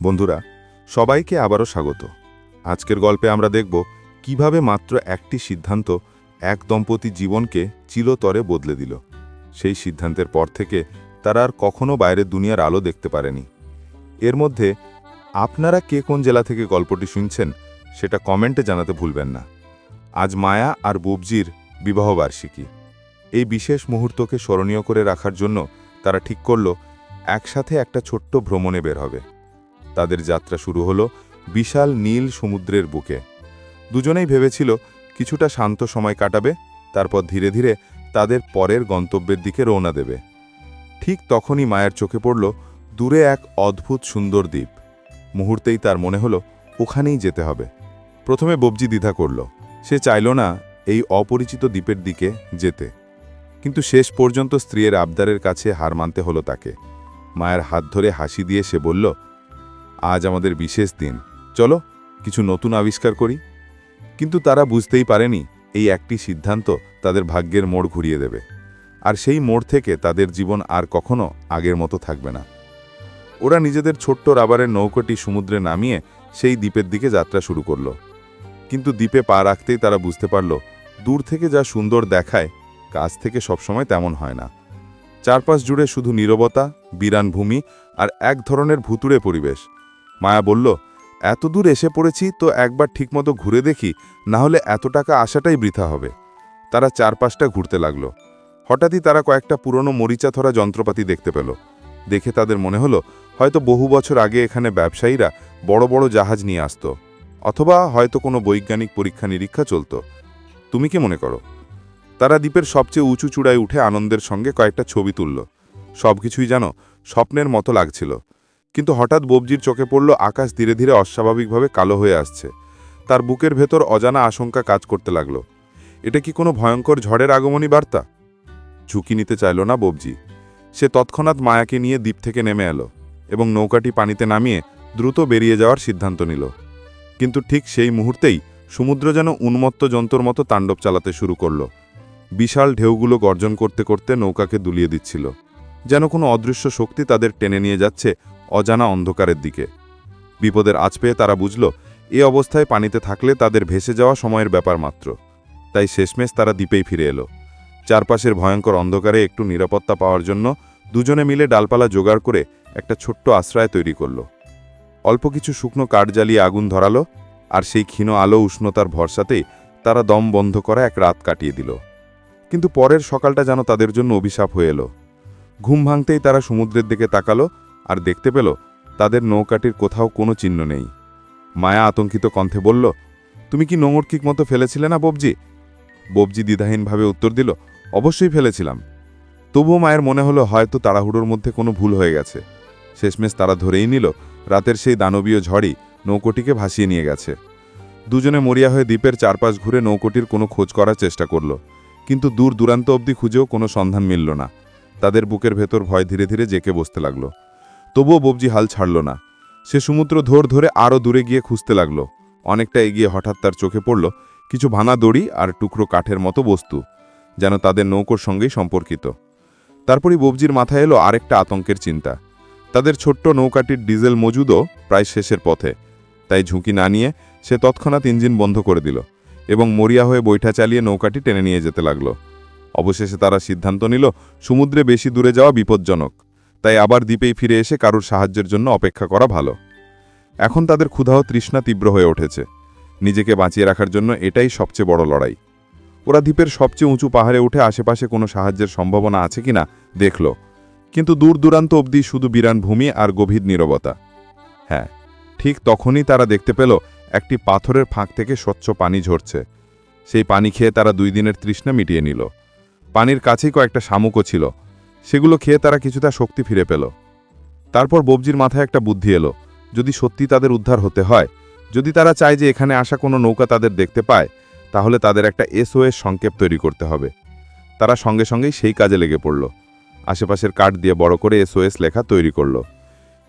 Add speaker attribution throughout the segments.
Speaker 1: বন্ধুরা, সবাইকে আবারও স্বাগত। আজকের গল্পে আমরা দেখব কীভাবে মাত্র একটি সিদ্ধান্ত এক দম্পতি জীবনকে চিরতরে বদলে দিল। সেই সিদ্ধান্তের পর থেকে তারা আর কখনো বাইরের দুনিয়ার আলো দেখতে পারেনি। এর মধ্যে আপনারা কে কোন জেলা থেকে গল্পটি শুনছেন সেটা কমেন্টে জানাতে ভুলবেন না। আজ মায়া আর বুবজির বিবাহবার্ষিকী এই বিশেষ মুহূর্তকে স্মরণীয় করে রাখার জন্য তারা ঠিক করল, একসাথে একটা ছোট্ট ভ্রমণে বের হবে। তাদের যাত্রা শুরু হলো বিশাল নীল সমুদ্রের বুকে। দুজনেই ভেবেছিল কিছুটা শান্ত সময় কাটাবে, তারপর ধীরে ধীরে তাদের পরের গন্তব্যের দিকে রওনা দেবে। ঠিক তখনই মায়ের চোখে পড়ল দূরে এক অদ্ভুত সুন্দর দ্বীপ। মুহূর্তেই তার মনে হলো ওখানেই যেতে হবে। প্রথমে ববজি দ্বিধা করল, সে চাইল না এই অপরিচিত দ্বীপের দিকে যেতে। কিন্তু শেষ পর্যন্ত স্ত্রীর আবদারের কাছে হার মানতে হলো তাকে। মায়ের হাত ধরে হাসি দিয়ে সে বলল আজ আমাদের বিশেষ দিন। চলো, কিছু নতুন আবিষ্কার করি। কিন্তু তারা বুঝতেই পারেনি, এই একটি সিদ্ধান্ত তাদের ভাগ্যের মোড় ঘুরিয়ে দেবে। আর সেই মোড় থেকে তাদের জীবন আর কখনো আগের মতো থাকবে না। ওরা নিজেদের ছোট্ট রাবারের নৌকোটি সমুদ্রে নামিয়ে সেই দ্বীপের দিকে যাত্রা শুরু করল। কিন্তু দ্বীপে পা রাখতেই তারা বুঝতে পারল, দূর থেকে যা সুন্দর দেখায় কাছ থেকে সবসময় তেমন হয় না। চারপাশ জুড়ে শুধু নীরবতা বিরান ভূমি আর এক ধরনের ভুতুড়ে পরিবেশ। মায়া বলল, এত দূর এসে পড়েছি তো একবার ঠিকমতো ঘুরে দেখি, না হলে এত টাকা আসাটাই বৃথা হবে। তারা চারপাশটা ঘুরতে লাগল। হঠাৎই তারা কয়েকটা পুরনো মরিচা ধরা যন্ত্রপাতি দেখতে পেল। দেখে তাদের মনে হলো, হয়তো বহু বছর আগে এখানে ব্যবসায়ীরা বড় বড় জাহাজ নিয়ে আসতো, অথবা হয়তো কোনো বৈজ্ঞানিক পরীক্ষা নিরীক্ষা চলত। তুমি কি মনে করো? তারা দ্বীপের সবচেয়ে উঁচু চূড়ায় উঠে আনন্দের সঙ্গে কয়েকটা ছবি তুলল। সবকিছুই যেন স্বপ্নের মতো লাগছিল। কিন্তু হঠাৎ ববজির চোখে পড়ল আকাশ ধীরে ধীরে অস্বাভাবিকভাবে কালো হয়ে আসছে। তার বুকের ভেতর অজানা আশঙ্কা কাজ করতে লাগল। এটা কি কোনো ভয়ঙ্কর ঝড়ের আগমনী বার্তা? ঝুঁকি নিতে চাইল না ববজি। সে তৎক্ষণাৎ মায়াকে নিয়ে দ্বীপ থেকে নেমে এলো এবং নৌকাটি পানিতে নামিয়ে দ্রুত বেরিয়ে যাওয়ার সিদ্ধান্ত নিল। কিন্তু ঠিক সেই মুহূর্তেই সমুদ্র যেন উন্মত্ত জন্তুর মতো তাণ্ডব চালাতে শুরু করল। বিশাল ঢেউগুলো গর্জন করতে করতে নৌকাকে দুলিয়ে দিচ্ছিল। যেন কোনো অদৃশ্য শক্তি তাদের টেনে নিয়ে যাচ্ছে অজানা অন্ধকারের দিকে। বিপদের আজ পেয়ে তারা বুঝল, এ অবস্থায় পানিতে থাকলে তাদের ভেসে যাওয়া সময়ের ব্যাপার মাত্র। তাই শেষমেশ তারা দ্বীপেই ফিরে এলো। চারপাশের ভয়ঙ্কর অন্ধকারে একটু নিরাপত্তা পাওয়ার জন্য দুজনে মিলে ডালপালা জোগাড় করে একটা ছোট্ট আশ্রয় তৈরি করল। অল্প কিছু শুকনো কাঠ জ্বালিয়ে আগুন ধরালো, আর সেই ক্ষীণ আলো উষ্ণতার ভরসাতেই তারা দম বন্ধ করা এক রাত কাটিয়ে দিল। কিন্তু পরের সকালটা যেন তাদের জন্য অভিশাপ হয়ে এলো। ঘুম ভাঙতেই তারা সমুদ্রের দিকে তাকালো আর দেখতে পেল তাদের নৌকাটির কোথাও কোনো চিহ্ন নেই। মায়া আতঙ্কিত কণ্ঠে বলল, তুমি কি নোংর কিক মতো ফেলেছিলে না, ববজি? ববজি দ্বিধাহীনভাবে উত্তর দিল, অবশ্যই ফেলেছিলাম। তবুও মায়ের মনে হলো হয়তো তাড়াহুড়োর মধ্যে কোনো ভুল হয়ে গেছে। শেষমেশ তারা ধরেই নিল, রাতের সেই দানবীয় ঝড়ই নৌকোটিকে ভাসিয়ে নিয়ে গেছে। দুজনে মরিয়া হয়ে দ্বীপের চারপাশ ঘুরে নৌকোটির কোনো খোঁজ করার চেষ্টা করল। কিন্তু দূর দূরান্ত অবধি খুঁজেও কোনো সন্ধান মিলল না। তাদের বুকের ভেতর ভয় ধীরে ধীরে জেকে বসতে লাগল। তবুও ববজি হাল ছাড়ল না। সে সমুদ্র ধর ধরে আরও দূরে গিয়ে খুঁজতে লাগল। অনেকটা এগিয়ে হঠাৎ তার চোখে পড়ল কিছু ভাঙা দড়ি আর টুকরো কাঠের মতো বস্তু, যেন তাদের নৌকোর সঙ্গেই সম্পর্কিত। তারপরই ববজির মাথায় এলো আরেকটা আতঙ্কের চিন্তা। তাদের ছোট্ট নৌকাটির ডিজেল মজুদও প্রায় শেষের পথে। তাই ঝুঁকি না নিয়ে সে তৎক্ষণাৎ ইঞ্জিন বন্ধ করে দিল এবং মরিয়া হয়ে বৈঠা চালিয়ে নৌকাটি টেনে নিয়ে যেতে লাগল। অবশেষে তারা সিদ্ধান্ত নিল, সমুদ্রে বেশি দূরে যাওয়া বিপজ্জনক। তাই আবার দ্বীপেই ফিরে এসে কারুর সাহায্যের জন্য অপেক্ষা করা ভালো। এখন তাদের ক্ষুধাও তৃষ্ণা তীব্র হয়ে উঠেছে। নিজেকে বাঁচিয়ে রাখার জন্য এটাই সবচেয়ে বড় লড়াই। ওরা দ্বীপের সবচেয়ে উঁচু পাহাড়ে উঠে আশেপাশে কোনো সাহায্যের সম্ভাবনা আছে কিনা দেখল। কিন্তু দূর দূরান্ত অবধি শুধু বিরান ভূমি আর গভীর নীরবতা। হ্যাঁ ঠিক তখনই তারা দেখতে পেল একটি পাথরের ফাঁক থেকে স্বচ্ছ পানি ঝরছে। সেই পানি খেয়ে তারা দুই দিনের তৃষ্ণা মিটিয়ে নিল। পানির কাছেই কয়েকটা শামুকও ছিল। সেগুলো খেয়ে তারা কিছুটা শক্তি ফিরে পেল। তারপর ববজির মাথায় একটা বুদ্ধি এলো, যদি সত্যি তাদের উদ্ধার হতে হয়, যদি তারা চায় যে এখানে আসা কোনো নৌকা তাদের দেখতে পায়, তাহলে তাদের একটা এসওএস সংক্ষেপ তৈরি করতে হবে। তারা সঙ্গে সঙ্গেই সেই কাজে লেগে পড়ল। আশেপাশের কাঠ দিয়ে বড় করে এসওএস লেখা তৈরি করল।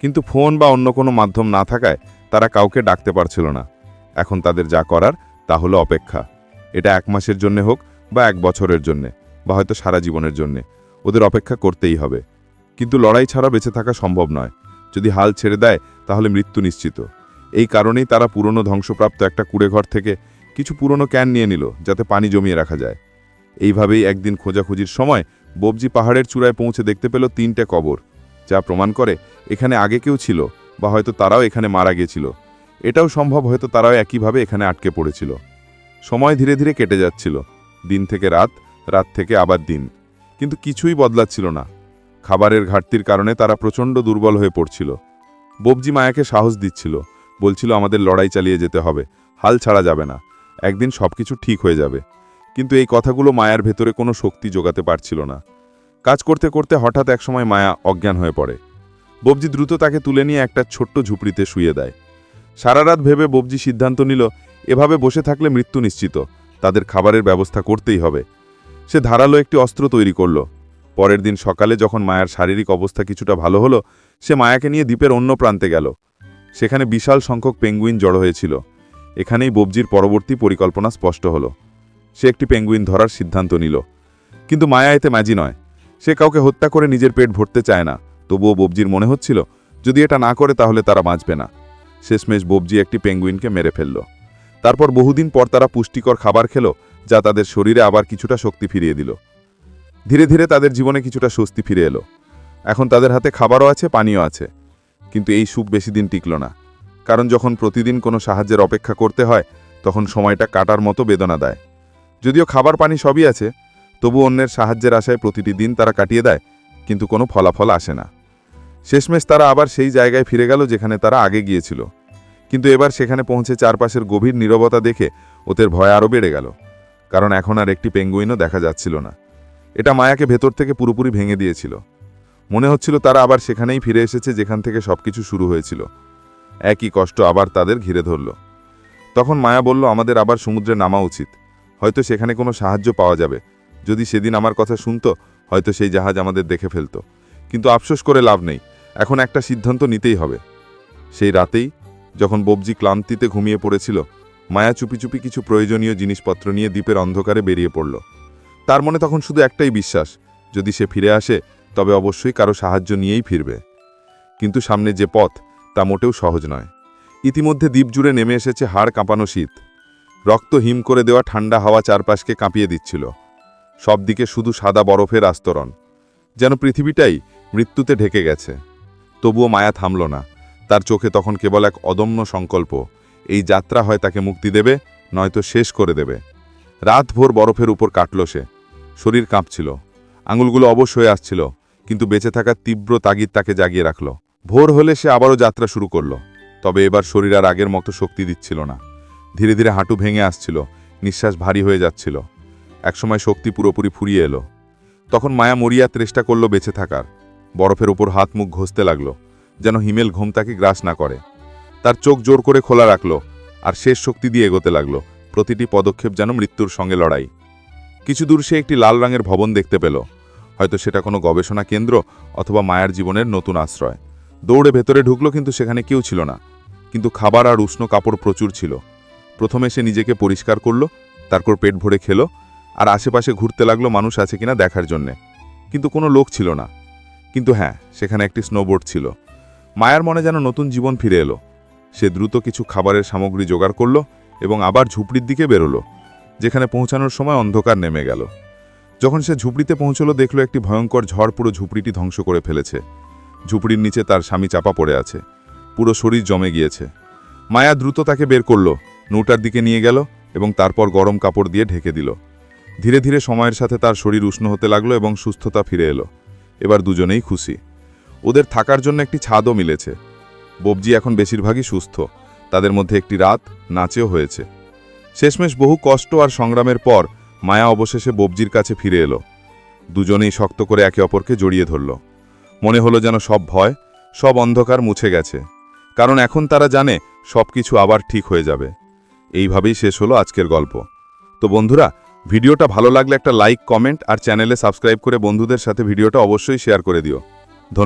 Speaker 1: কিন্তু ফোন বা অন্য কোনো মাধ্যম না থাকায় তারা কাউকে ডাকতে পারছিল না। এখন তাদের যা করার, তা হলো অপেক্ষা। এটা এক মাসের জন্যে হোক বা এক বছরের জন্যে, বা হয়তো সারা জীবনের জন্যে। ওদের অপেক্ষা করতেই হবে। কিন্তু লড়াই ছাড়া বেঁচে থাকা সম্ভব নয়। যদি হাল ছেড়ে দেয়, তাহলে মৃত্যু নিশ্চিত। এই কারণেই তারা পুরনো ধ্বংসপ্রাপ্ত একটা কুড়েঘর থেকে কিছু পুরনো ক্যান নিয়ে নিল, যাতে পানি জমিয়ে রাখা যায়। এইভাবেই একদিন খোঁজাখুঁজির সময় ববজি পাহাড়ের চূড়ায় পৌঁছে দেখতে পেল তিনটে কবর, যা প্রমাণ করে এখানে আগে কেউ ছিল বা হয়তো তারাও এখানে মারা গিয়েছিল। এটাও সম্ভব হয়তো তারাও একইভাবে এখানে আটকে পড়েছিল। সময় ধীরে ধীরে কেটে যাচ্ছিল। দিন থেকে রাত রাত থেকে আবার দিন। কিন্তু কিছুই বদলাচ্ছিল না। খাবারের ঘাটতির কারণে তারা প্রচণ্ড দুর্বল হয়ে পড়ছিল। ববজি মায়াকে সাহস দিচ্ছিল, বলছিল, আমাদের লড়াই চালিয়ে যেতে হবে, হাল ছাড়া যাবে না, একদিন সবকিছু ঠিক হয়ে যাবে। কিন্তু এই কথাগুলো মায়ার ভেতরে কোনো শক্তি যোগাতে পারছিল না। কাজ করতে করতে হঠাৎ একসময় মায়া অজ্ঞান হয়ে পড়ে। ববজি দ্রুত তাকে তুলে নিয়ে একটা ছোট্ট ঝুপড়িতে শুয়ে দেয়। সারা রাত ভেবে ববজি সিদ্ধান্ত নিল, এভাবে বসে থাকলে মৃত্যু নিশ্চিত, তাদের খাবারের ব্যবস্থা করতেই হবে। সে ধারালো একটি অস্ত্র তৈরি করল। পরের দিন সকালে যখন মায়ার শারীরিক অবস্থা কিছুটা ভালো হলো, সে মায়াকে নিয়ে দ্বীপের অন্য প্রান্তে গেল। সেখানে বিশাল সংখ্যক পেঙ্গুইন জড়ো হয়েছিল। এখানেই ববজির পরবর্তী পরিকল্পনা স্পষ্ট হলো। সে একটি পেঙ্গুইন ধরার সিদ্ধান্ত নিল। কিন্তু মায়া এতে ম্যাজি নয়। সে কাউকে হত্যা করে নিজের পেট ভরতে চায় না। তবুও ববজির মনে হচ্ছিল, যদি এটা না করে তাহলে তারা বাঁচবে না। শেষমেশ ববজি একটি পেঙ্গুইনকে মেরে ফেলল। তারপর বহুদিন পর তারা পুষ্টিকর খাবার খেল যা তাদের শরীরে আবার কিছুটা শক্তি ফিরিয়ে দিল। ধীরে ধীরে তাদের জীবনে কিছুটা স্বস্তি ফিরে এলো। এখন তাদের হাতে খাবারও আছে, পানিও আছে। কিন্তু এই সুখ বেশি দিন টিকল না। কারণ যখন প্রতিদিন কোনো সাহায্যের অপেক্ষা করতে হয়, তখন সময়টা কাটার মতো বেদনা দেয়। যদিও খাবার পানি সবই আছে, তবু অন্যের সাহায্যের আশায় প্রতিটি দিন তারা কাটিয়ে দেয়, কিন্তু কোনো ফলাফল আসে না। শেষমেশ তারা আবার সেই জায়গায় ফিরে গেল যেখানে তারা আগে গিয়েছিল। কিন্তু এবার সেখানে পৌঁছে চারপাশের গভীর নীরবতা দেখে ওদের ভয় আরও বেড়ে গেল। কারণ এখন আর একটি পেঙ্গুইনও দেখা যাচ্ছিল না। এটা মায়াকে ভেতর থেকে পুরোপুরি ভেঙে দিয়েছিল। মনে হচ্ছিল তারা আবার সেখানেই ফিরে এসেছে যেখান থেকে সবকিছু শুরু হয়েছিল। একই কষ্ট আবার তাদের ঘিরে ধরল। তখন মায়া বলল, আমাদের আবার সমুদ্রে নামা উচিত। হয়তো সেখানে কোনো সাহায্য পাওয়া যাবে। যদি সেদিন আমার কথা শুনতো, হয়তো সেই জাহাজ আমাদের দেখে ফেলত। কিন্তু আফসোস করে লাভ নেই। এখন একটা সিদ্ধান্ত নিতেই হবে। সেই রাতেই, যখন ববজি ক্লান্তিতে ঘুমিয়ে পড়েছিল মায়া চুপি চুপি কিছু প্রয়োজনীয় জিনিসপত্র নিয়ে দ্বীপের অন্ধকারে বেরিয়ে পড়ল। তার মনে তখন শুধু একটাই বিশ্বাস, যদি সে ফিরে আসে, তবে অবশ্যই কারও সাহায্য নিয়েই ফিরবে। কিন্তু সামনে যে পথ, তা মোটেও সহজ নয়। ইতিমধ্যে দ্বীপ জুড়ে নেমে এসেছে হাড় কাঁপানো শীত। রক্ত হিম করে দেওয়া ঠান্ডা হাওয়া চারপাশকে কাঁপিয়ে দিচ্ছিল। সব দিকে শুধু সাদা বরফের আস্তরণ। যেন পৃথিবীটাই মৃত্যুতে ঢেকে গেছে। তবুও মায়া থামল না। তার চোখে তখন কেবল এক অদম্য সংকল্প এই যাত্রা হয় তাকে মুক্তি দেবে, নয়তো শেষ করে দেবে। রাত ভোর বরফের উপর কাটল সে। শরীর কাঁপছিল। আঙুলগুলো অবশ হয়ে আসছিল, কিন্তু বেঁচে থাকার তীব্র তাগিদ তাকে জাগিয়ে রাখল। ভোর হলে সে আবারও যাত্রা শুরু করল, তবে এবার শরীর আর আগের মতো শক্তি দিচ্ছিল না। ধীরে ধীরে হাঁটু ভেঙে আসছিল, নিঃশ্বাস ভারী হয়ে যাচ্ছিল। একসময় শক্তি পুরোপুরি ফুরিয়ে এলো। তখন মায়া মরিয়া চেষ্টা করল বেঁচে থাকার। বরফের উপর হাত মুখ ঘষতে লাগল, যেন হিমেল ঘুম তাকে গ্রাস না করে। তার চোখ জোর করে খোলা রাখল, আর শেষ শক্তি দিয়ে এগোতে লাগল। প্রতিটি পদক্ষেপ যেন মৃত্যুর সঙ্গে লড়াই। কিছু দূর সে একটি লাল রঙের ভবন দেখতে পেল। হয়তো সেটা কোনো গবেষণা কেন্দ্র অথবা মায়ার জীবনের নতুন আশ্রয়। দৌড়ে ভেতরে ঢুকলো কিন্তু সেখানে কেউ ছিল না। কিন্তু খাবার আর উষ্ণ কাপড় প্রচুর ছিল। প্রথমে সে নিজেকে পরিষ্কার করল, তারপর পেট ভরে খেলো, আর আশেপাশে ঘুরতে লাগল মানুষ আছে কিনা দেখার জন্যে। কিন্তু কোনো লোক ছিল না। কিন্তু হ্যাঁ সেখানে একটি স্নোবোর্ড ছিল। মায়ার মনে যেন নতুন জীবন ফিরে এলো। সে দ্রুত কিছু খাবারের সামগ্রী জোগাড় করল এবং আবার ঝুপড়ির দিকে বেরোলো, যেখানে পৌঁছানোর সময় অন্ধকার নেমে গেল। যখন সে ঝুপড়িতে পৌঁছলো, দেখল একটি ভয়ঙ্কর ঝড় পুরো ঝুপড়িটি ধ্বংস করে ফেলেছে। ঝুপড়ির নিচে তার স্বামী চাপা পড়ে আছে। পুরো শরীর জমে গিয়েছে। মায়া দ্রুত তাকে বের করল, নৌটার দিকে নিয়ে গেল এবং তারপর গরম কাপড় দিয়ে ঢেকে দিল। ধীরে ধীরে সময়ের সাথে তার শরীর উষ্ণ হতে লাগল এবং সুস্থতা ফিরে এলো। এবার দুজনেই খুশি। ওদের থাকার জন্য একটি ছাদও মিলেছে। ববজি এখন বেশিরভাগই সুস্থ। তাদের মধ্যে একটি রাত নাচেও হয়েছে। শেষমেশ বহু কষ্ট আর সংগ্রামের পর মায়া অবশেষে ববজির কাছে ফিরে এলো। দুজনেই শক্ত করে একে অপরকে জড়িয়ে ধরল। মনে হলো যেন সব ভয়, সব অন্ধকার মুছে গেছে। কারণ এখন তারা জানে সব কিছু আবার ঠিক হয়ে যাবে। এইভাবেই শেষ হলো আজকের গল্প। তো বন্ধুরা, ভিডিওটা ভালো লাগলে একটা লাইক, কমেন্ট আর চ্যানেলে সাবস্ক্রাইব করে বন্ধুদের সাথে ভিডিওটা অবশ্যই শেয়ার করে দিও। ধন্যবাদ